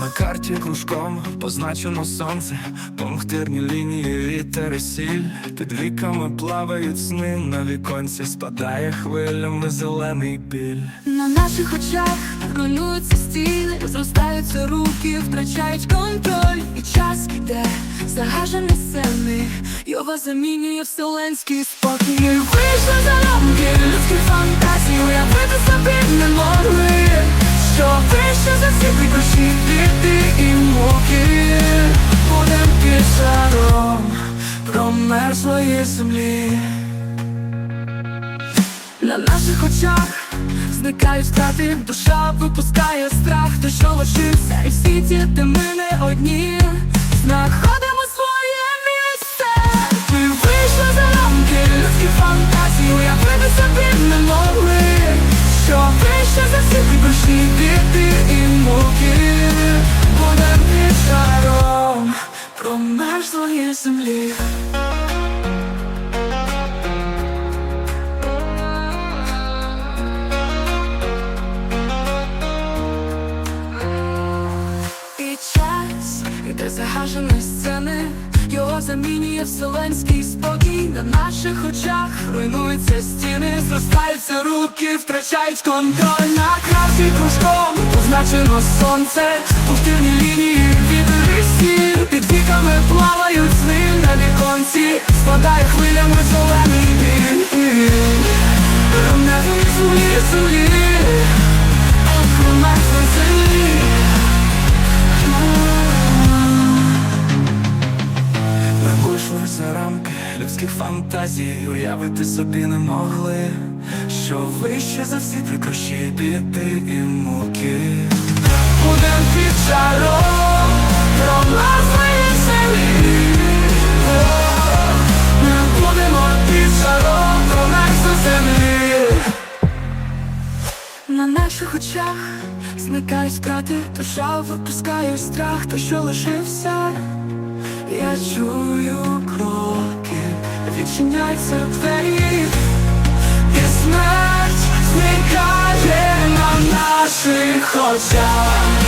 На карті кружком позначено сонце, пунктирні лінії, вітер і сіль. Під віками плавають сни, на віконці спадає хвилями зелений біль. На наших очах руйнуються стіни, зростаються руки, втрачають контроль, і час іде, загажений сцени, його замінює вселенський спокій. Вийшли за рамки землі. На наших очах зникають страти, душа випускає страх, то що лишився, і всі ті, де ми не одні, знаходимо своє місце. Ми вийшли за рамки людських фантазій, уявити собі не могли, що вище за всі прикрушні біди і муки, будем під шаром промерзлої землі. Час іде загажені сцени, його замінює вселенський спокій. На наших очах руйнуються стіни, зростаються руки, втрачають контроль. На красі кружком, позначено сонце, пустирні лінії фантазій, уявити собі не могли, що вище за всі прикрощі біди і муки. Будем під шаром промерзлої землі Ми будемо під шаром промерзлої землі На наших очах зникають скрати, душа випускає страх, то що лишився. Я чую кроки, відчиняються двері. І смерть зникає на наших очах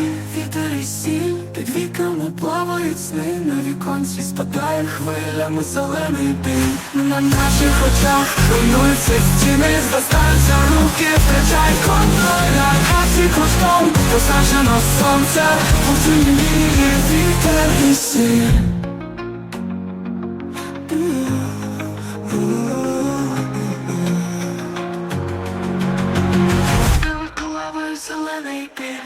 замінює вітер і сіль Під віками плавають сни, на віконці спадає хвилями зелений дим. На наших очах руйнуються стіни, зростаються руки, втрачай контроль. На хаті коштом посаджено сонце, у лінії вітер і сіль